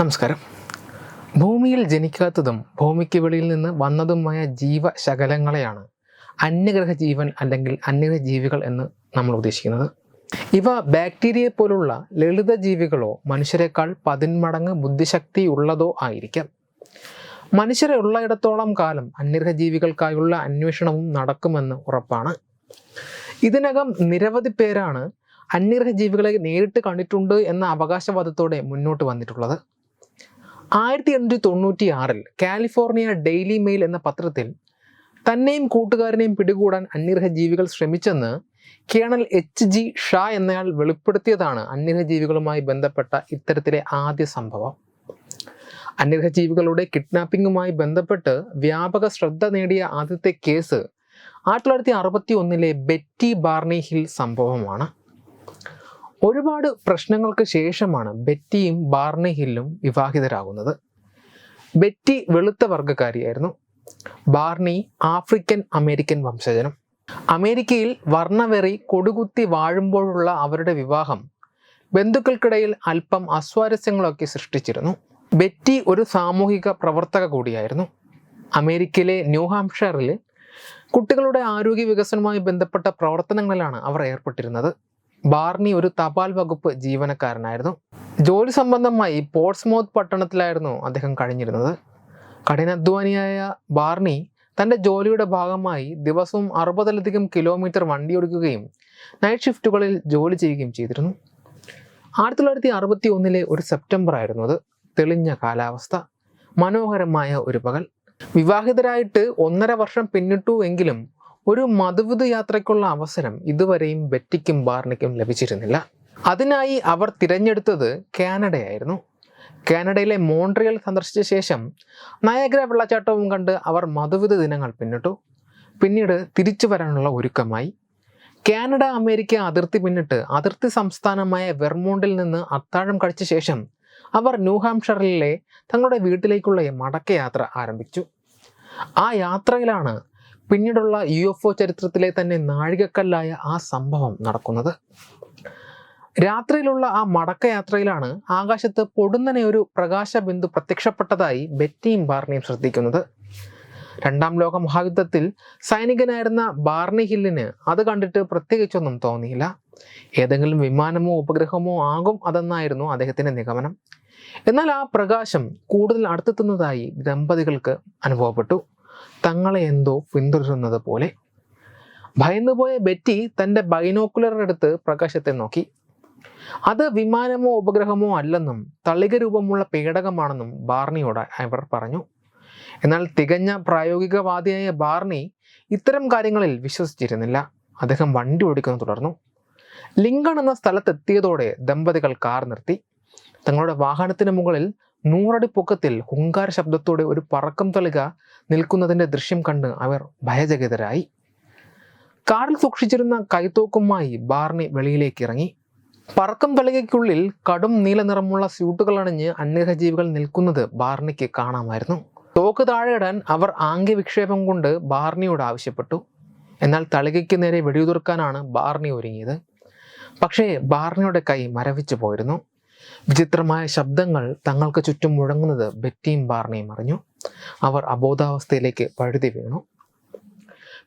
നമസ്കാരം. ഭൂമിയിൽ ജനിക്കാത്തതും ഭൂമിക്ക് വെളിയിൽ നിന്ന് വന്നതുമായ ജീവശകലങ്ങളെയാണ് അന്യഗ്രഹ ജീവൻ അല്ലെങ്കിൽ അന്യഗ്രഹ ജീവികൾ എന്ന് നമ്മൾ ഉദ്ദേശിക്കുന്നത്. ഇവ ബാക്ടീരിയ പോലുള്ള ലളിത ജീവികളോ മനുഷ്യരെക്കാൾ പതിന്മടങ്ങ് ബുദ്ധിശക്തി ഉള്ളതോ ആയിരിക്കാം. മനുഷ്യരെ ഉള്ളയിടത്തോളം കാലം അന്യഗ്രഹ ജീവികൾക്കായുള്ള അന്വേഷണവും നടക്കുമെന്ന് ഉറപ്പാണ്. ഇതിനകം നിരവധി പേരാണ് അന്യഗ്രഹ ജീവികളെ നേരിട്ട് കണ്ടിട്ടുണ്ട് എന്ന അവകാശവാദത്തോടെ മുന്നോട്ട് വന്നിട്ടുള്ളത്. ആയിരത്തി എണ്ണൂറ്റി തൊണ്ണൂറ്റി ആറിൽ കാലിഫോർണിയ ഡെയിലി മെയിൽ എന്ന പത്രത്തിൽ തന്നെയും കൂട്ടുകാരനെയും പിടികൂടാൻ അന്യഗ്രഹ ജീവികൾ ശ്രമിച്ചെന്ന് കേണൽ എച്ച് ജി ഷാ എന്നയാൾ വെളിപ്പെടുത്തിയതാണ് അന്യഗ്രഹ ജീവികളുമായി ബന്ധപ്പെട്ട ഇത്തരത്തിലെ ആദ്യ സംഭവം. അന്യഗ്രഹ ജീവികളുടെ കിഡ്നാപ്പിംഗുമായി ബന്ധപ്പെട്ട് വ്യാപക ശ്രദ്ധ നേടിയ ആദ്യത്തെ കേസ് ആയിരത്തി തൊള്ളായിരത്തി അറുപത്തി ഒന്നിലെ ബെറ്റി ബാർണി ഹിൽ സംഭവമാണ്. ഒരുപാട് പ്രശ്നങ്ങൾക്ക് ശേഷമാണ് ബെറ്റിയും ബാർണി ഹില്ലും വിവാഹിതരാകുന്നത്. ബെറ്റി വെളുത്ത വർഗക്കാരിയായിരുന്നു. ബാർണി ആഫ്രിക്കൻ അമേരിക്കൻ വംശജനം. അമേരിക്കയിൽ വർണവെറി കൊടുകുത്തി വാഴുമ്പോഴുള്ള അവരുടെ വിവാഹം ബന്ധുക്കൾക്കിടയിൽ അല്പം അസ്വാരസ്യങ്ങളൊക്കെ സൃഷ്ടിച്ചിരുന്നു. ബെറ്റി ഒരു സാമൂഹിക പ്രവർത്തക കൂടിയായിരുന്നു. അമേരിക്കയിലെ ന്യൂഹാംഷറിൽ കുട്ടികളുടെ ആരോഗ്യ വികസനവുമായി ബന്ധപ്പെട്ട പ്രവർത്തനങ്ങളിലാണ് അവർ ഏർപ്പെട്ടിരുന്നത്. ബാർണി ഒരു തപാൽ വകുപ്പ് ജീവനക്കാരനായിരുന്നു. ജോലി സംബന്ധമായി പോർട്സ്മൗത്ത് പട്ടണത്തിലായിരുന്നു അദ്ദേഹം കഴിഞ്ഞിരുന്നത്. കഠിനാധ്വാനിയായ ബാർണി തന്റെ ജോലിയുടെ ഭാഗമായി ദിവസവും അറുപതിലധികം കിലോമീറ്റർ വണ്ടി ഓടിക്കുകയും നൈറ്റ് ഷിഫ്റ്റുകളിൽ ജോലി ചെയ്യുകയും ചെയ്തിരുന്നു. ആയിരത്തി തൊള്ളായിരത്തി അറുപത്തി ഒന്നിലെ ഒരു സെപ്റ്റംബർ ആയിരുന്നു അത്. തെളിഞ്ഞ കാലാവസ്ഥ മനോഹരമായ ഒരു പകൽ. വിവാഹിതരായിട്ട് ഒന്നര വർഷം പിന്നിട്ടു എങ്കിലും ഒരു മധുവിധ യാത്രയ്ക്കുള്ള അവസരം ഇതുവരെയും ബെറ്റിക്കും ബാർണിക്കും ലഭിച്ചിരുന്നില്ല. അതിനായി അവർ തിരഞ്ഞെടുത്തത് കാനഡയായിരുന്നു. കാനഡയിലെ മോൺട്രിയൽ സന്ദർശിച്ച ശേഷം നയഗ്ര വെള്ളച്ചാട്ടവും കണ്ട് അവർ മധുവിധ ദിനങ്ങൾ പിന്നിട്ടു. പിന്നീട് തിരിച്ചു വരാനുള്ള ഒരുക്കമായി. കാനഡ അമേരിക്ക അതിർത്തി പിന്നിട്ട് അതിർത്തി സംസ്ഥാനമായ വെർമോണ്ടിൽ നിന്ന് അത്താഴം കഴിച്ച ശേഷം അവർ ന്യൂഹാംഷറിലെ തങ്ങളുടെ വീട്ടിലേക്കുള്ള മടക്കയാത്ര ആരംഭിച്ചു. ആ യാത്രയിലാണ് പിന്നീടുള്ള യു എഫ് ഒ ചരിത്രത്തിലെ തന്നെ നാഴികക്കല്ലായ ആ സംഭവം നടക്കുന്നത്. രാത്രിയിലുള്ള ആ മടക്കയാത്രയിലാണ് ആകാശത്ത് പൊടുന്നനെ ഒരു പ്രകാശ ബിന്ദു പ്രത്യക്ഷപ്പെട്ടതായി ബെറ്റിയും ബാർണിയും ശ്രദ്ധിക്കുന്നത്. രണ്ടാം ലോക മഹായുദ്ധത്തിൽ സൈനികനായിരുന്ന ബാർണി ഹില്ലിന് അത് കണ്ടിട്ട് പ്രത്യേകിച്ചൊന്നും തോന്നിയില്ല. ഏതെങ്കിലും വിമാനമോ ഉപഗ്രഹമോ ആകും അതെന്നായിരുന്നു അദ്ദേഹത്തിന്റെ നിഗമനം. എന്നാൽ ആ പ്രകാശം കൂടുതൽ അടുത്തെത്തുന്നതായി ദമ്പതികൾക്ക് അനുഭവപ്പെട്ടു. തങ്ങളെ എന്തോ പിന്തുടരുന്നത് പോലെ. ഭയന്നുപോയ ബെറ്റി തന്റെ ബൈനോക്കുലറെടുത്ത് പ്രകാശത്തെ നോക്കി. അത് വിമാനമോ ഉപഗ്രഹമോ അല്ലെന്നും തളിക രൂപമുള്ള പേടകമാണെന്നും ബാർണിയോട് അവർ പറഞ്ഞു. എന്നാൽ തികഞ്ഞ പ്രായോഗികവാദിയായ ബാർണി ഇത്തരം കാര്യങ്ങളിൽ വിശ്വസിച്ചിരുന്നില്ല. അദ്ദേഹം വണ്ടി ഓടിക്കുന്നത് തുടർന്നു. ലിങ്കൺ എന്ന സ്ഥലത്തെത്തിയതോടെ ദമ്പതികൾ കാർ നിർത്തി. തങ്ങളുടെ വാഹനത്തിന് മുകളിൽ നൂറടി പൊക്കത്തിൽ ഹുങ്കാര ശബ്ദത്തോടെ ഒരു പറക്കം തളിക നിൽക്കുന്നതിന്റെ ദൃശ്യം കണ്ട് അവർ ഭയചകിതരായി. കാറിൽ സൂക്ഷിച്ചിരുന്ന കൈത്തോക്കുമായി ബാർണി വെളിയിലേക്ക് ഇറങ്ങി. പറക്കം തളികയ്ക്കുള്ളിൽ കടും നീല നിറമുള്ള സ്യൂട്ടുകൾ അണിഞ്ഞ് അന്യഗ്രഹജീവികൾ നിൽക്കുന്നത് ബാർണിക്ക് കാണാമായിരുന്നു. തോക്ക് താഴെയിടാൻ അവർ ആംഗ്യവിക്ഷേപം കൊണ്ട് ബാർണിയോട് ആവശ്യപ്പെട്ടു. എന്നാൽ തളികയ്ക്ക് നേരെ വെടിയുതിർക്കാനാണ് ബാർണി ഒരുങ്ങിയത്. പക്ഷേ ബാർണിയുടെ കൈ മരവിച്ചു പോയിരുന്നു. വിചിത്രമായ ശബ്ദങ്ങൾ തങ്ങൾക്ക് ചുറ്റും മുഴങ്ങുന്നത് ബെറ്റിയും ബാർണിയും അറിഞ്ഞു. അവർ അബോധാവസ്ഥയിലേക്ക് പഴുതി വീണു.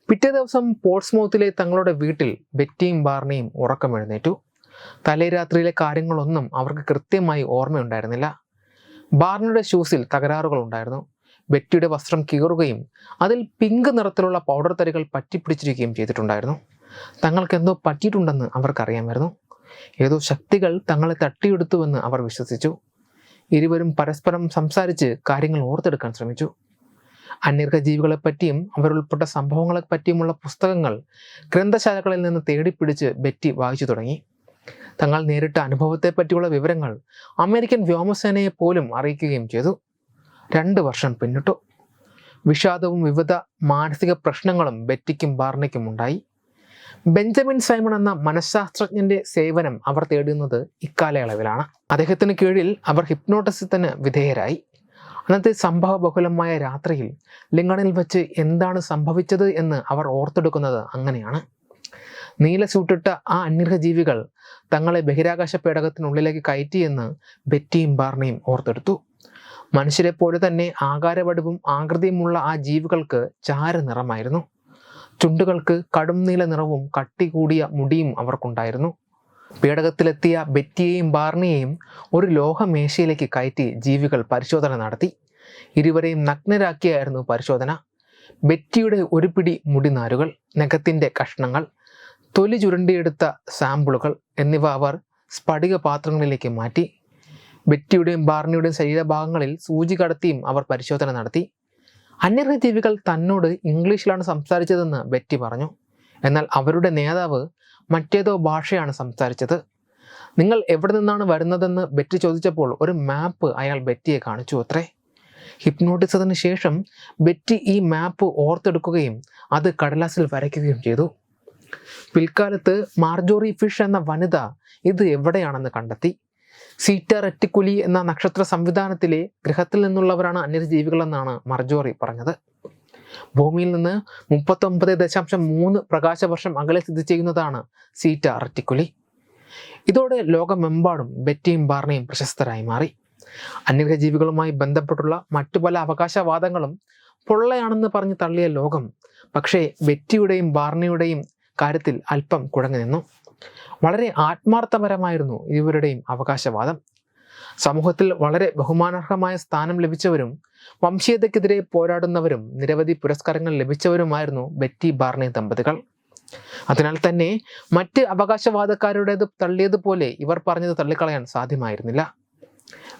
പിറ്റേ ദിവസം പോർട്സ്മൗത്തിലെ തങ്ങളുടെ വീട്ടിൽ ബെറ്റിയും ബാർണിയും ഉറക്കമെഴുന്നേറ്റു തലേ രാത്രിയിലെ കാര്യങ്ങളൊന്നും അവർക്ക് കൃത്യമായി ഓർമ്മയുണ്ടായിരുന്നില്ല. ബാർണിയുടെ ഷൂസിൽ തകരാറുകൾ ഉണ്ടായിരുന്നു. ബെറ്റിയുടെ വസ്ത്രം കീറുകയും അതിൽ പിങ്ക് നിറത്തിലുള്ള പൗഡർ തരികൾ പറ്റിപ്പിടിച്ചിരിക്കുകയും ചെയ്തിട്ടുണ്ടായിരുന്നു. തങ്ങൾക്ക് എന്തോ പറ്റിയിട്ടുണ്ടെന്ന് അവർക്കറിയാമായിരുന്നു. ഏതോ ശക്തികൾ തങ്ങളെ തട്ടിയെടുത്തുവെന്ന് അവർ വിശ്വസിച്ചു. ഇരുവരും പരസ്പരം സംസാരിച്ച് കാര്യങ്ങൾ ഓർത്തെടുക്കാൻ ശ്രമിച്ചു. അന്യർഹ ജീവികളെ പറ്റിയും അവരുൾപ്പെട്ട സംഭവങ്ങളെപ്പറ്റിയുമുള്ള പുസ്തകങ്ങൾ ഗ്രന്ഥശാലകളിൽ നിന്ന് തേടിപ്പിടിച്ച് ബെറ്റി വായിച്ചു തുടങ്ങി. തങ്ങൾ നേരിട്ട അനുഭവത്തെ പറ്റിയുള്ള വിവരങ്ങൾ അമേരിക്കൻ വ്യോമസേനയെ പോലും അറിയിക്കുകയും ചെയ്തു. രണ്ട് വർഷം പിന്നിട്ടു. വിഷാദവും വിവിധ മാനസിക പ്രശ്നങ്ങളും ബെറ്റിക്കും ബാർണിക്കും ഉണ്ടായി. ബെഞ്ചമിൻ സൈമൺ എന്ന മനഃശാസ്ത്രജ്ഞന്റെ സേവനം അവർ തേടുന്നത് ഇക്കാലയളവിലാണ്. അദ്ദേഹത്തിന് കീഴിൽ അവർ ഹിപ്നോട്ടിസത്തിന് വിധേയരായി. അന്നത്തെ സംഭവ ബഹുലമായ രാത്രിയിൽ ലിങ്കണിൽ വെച്ച് എന്താണ് സംഭവിച്ചത് എന്ന് അവർ ഓർത്തെടുക്കുന്നത് അങ്ങനെയാണ്. നീല സൂട്ടിട്ട ആ അന്യഗ്രഹജീവികൾ തങ്ങളെ ബഹിരാകാശ പേടകത്തിനുള്ളിലേക്ക് കയറ്റിയെന്ന് ബെറ്റിയും ബാർണിയും ഓർത്തെടുത്തു. മനുഷ്യരെപ്പോലെ തന്നെ ആകാരവടിവും ആകൃതിയുമുള്ള ആ ജീവികൾക്ക് ചാര നിറമായിരുന്നു. ചുണ്ടുകൾക്ക് കടും നീല നിറവും കട്ടി കൂടിയ മുടിയും അവർക്കുണ്ടായിരുന്നു. പേടകത്തിലെത്തിയ ബെറ്റിയെയും ബാർണിയെയും ഒരു ലോഹമേശയിലേക്ക് കയറ്റി ജീവികൾ പരിശോധന നടത്തി. ഇരുവരെയും നഗ്നരാക്കിയായിരുന്നു പരിശോധന. ബെറ്റിയുടെ ഒരു പിടി മുടിനാരുകൾ നഖത്തിന്റെ കഷ്ണങ്ങൾ തൊലി ചുരുണ്ടിയെടുത്ത സാമ്പിളുകൾ എന്നിവ അവർ സ്ഫടിക പാത്രങ്ങളിലേക്ക് മാറ്റി. ബെറ്റിയുടെയും ബാർണിയുടെയും ശരീരഭാഗങ്ങളിൽ സൂചി കടത്തിയും അവർ പരിശോധന നടത്തി. അന്യഗ്രഹ ജീവികൾ തന്നോട് ഇംഗ്ലീഷിലാണ് സംസാരിച്ചതെന്ന് ബെറ്റി പറഞ്ഞു. എന്നാൽ അവരുടെ നേതാവ് മറ്റേതോ ഭാഷയാണ് സംസാരിച്ചത്. നിങ്ങൾ എവിടെ നിന്നാണ് വരുന്നതെന്ന് ബെറ്റി ചോദിച്ചപ്പോൾ ഒരു മാപ്പ് അയാൾ ബെറ്റിയെ കാണിച്ചു അത്രേ. ഹിപ്നോട്ടിസത്തിന് ശേഷം ബെറ്റി ഈ മാപ്പ് ഓർത്തെടുക്കുകയും അത് കടലാസിൽ വരയ്ക്കുകയും ചെയ്തു. പിൽക്കാലത്ത് മാർജോറി ഫിഷ് എന്ന വനിത ഇത് എവിടെയാണെന്ന് കണ്ടെത്തി. സീറ്റ റെറ്റിക്കുലി എന്ന നക്ഷത്ര സംവിധാനത്തിലെ ഗ്രഹത്തിൽ നിന്നുള്ളവരാണ് അന്യജീവികളെന്നാണ് മർജോറി പറഞ്ഞത്. ഭൂമിയിൽ നിന്ന് മുപ്പത്തൊമ്പത് ദശാംശം മൂന്ന് പ്രകാശവർഷം അകലെ സ്ഥിതി ചെയ്യുന്നതാണ് സീറ്റ റെറ്റിക്കുലി ഇതോടെ ലോകമെമ്പാടും ബെറ്റിയും ബാർണയും പ്രശസ്തരായി മാറി. അന്യഗ്രഹജീവികളുമായി ബന്ധപ്പെട്ടുള്ള മറ്റു പല അവകാശവാദങ്ങളും പൊള്ളയാണെന്ന് പറഞ്ഞ് തള്ളിയ ലോകം പക്ഷേ ബെറ്റിയുടെയും ബാർണയുടെയും കാര്യത്തിൽ അല്പം കുഴങ്ങി നിന്നു വളരെ ആത്മാർത്ഥപരമായിരുന്നു ഇവരുടെയും അവകാശവാദം. സമൂഹത്തിൽ വളരെ ബഹുമാനാർഹമായ സ്ഥാനം ലഭിച്ചവരും വംശീയതയ്ക്കെതിരെ പോരാടുന്നവരും നിരവധി പുരസ്കാരങ്ങൾ ലഭിച്ചവരുമായിരുന്നു ബെറ്റി ബാർണി ദമ്പതികൾ. അതിനാൽ തന്നെ മറ്റ് അവകാശവാദക്കാരുടേത് തള്ളിയതുപോലെ ഇവർ പറഞ്ഞത് തള്ളിക്കളയാൻ സാധ്യമായിരുന്നില്ല.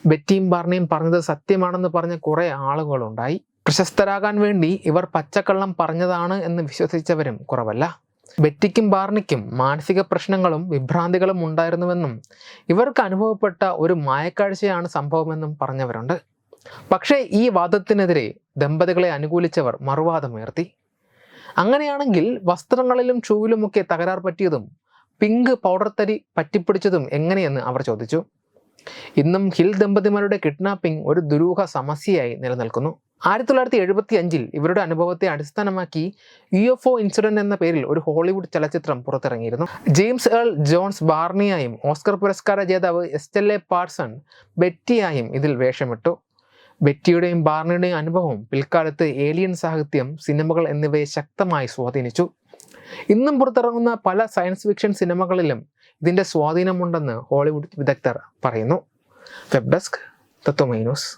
ബെറ്റിയും ബാർണിയും പറഞ്ഞത് സത്യമാണെന്ന് പറഞ്ഞ കുറേ ആളുകളുണ്ടായി. പ്രശസ്തരാകാൻ വേണ്ടി ഇവർ പച്ചക്കള്ളം പറഞ്ഞതാണ് എന്ന് വിശ്വസിച്ചവരും കുറവല്ല. ബെറ്റിക്കും ബാർണിക്കും മാനസിക പ്രശ്നങ്ങളും വിഭ്രാന്തികളും ഉണ്ടായിരുന്നുവെന്നും ഇവർക്ക് അനുഭവപ്പെട്ട ഒരു മായക്കാഴ്ചയാണ് സംഭവമെന്നും പറഞ്ഞവരുണ്ട്. പക്ഷേ ഈ വാദത്തിനെതിരെ ദമ്പതികളെ അനുകൂലിച്ചവർ മറുവാദമുയർത്തി. അങ്ങനെയാണെങ്കിൽ വസ്ത്രങ്ങളിലും ഷൂവിലുമൊക്കെ തകരാർ പറ്റിയതും പിങ്ക് പൗഡർ തരി പറ്റിപ്പിടിച്ചതും എങ്ങനെയെന്ന് അവർ ചോദിച്ചു. ഇന്നും ഹിൽ ദമ്പതിമാരുടെ കിഡ്നാപ്പിംഗ് ഒരു ദുരൂഹ സമസ്യയായി നിലനിൽക്കുന്നു. ആയിരത്തി തൊള്ളായിരത്തി എഴുപത്തി അഞ്ചിൽ ഇവരുടെ അനുഭവത്തെ അടിസ്ഥാനമാക്കി യു എഫ് ഒ ഇൻസിഡന്റ് എന്ന പേരിൽ ഒരു ഹോളിവുഡ് ചലച്ചിത്രം പുറത്തിറങ്ങിയിരുന്നു. ജെയിംസ് ഏൾ ജോൺസ് ബാർണിയായും ഓസ്കർ പുരസ്കാര ജേതാവ് എസ്റ്റെല്ലെ പാർസൺ ബെറ്റിയായും ഇതിൽ വേഷമിട്ടു. ബെറ്റിയുടെയും ബാർണിയുടെയും അനുഭവം പിൽക്കാലത്ത് ഏലിയൻ സാഹിത്യം സിനിമകൾ എന്നിവയെ ശക്തമായി സ്വാധീനിച്ചു. ഇന്നും പുറത്തിറങ്ങുന്ന പല സയൻസ് ഫിക്ഷൻ സിനിമകളിലും ഇതിന്റെ സ്വാധീനമുണ്ടെന്ന് ഹോളിവുഡ് വിദഗ്ധർ പറയുന്നു. Web desk Tatwamayi news.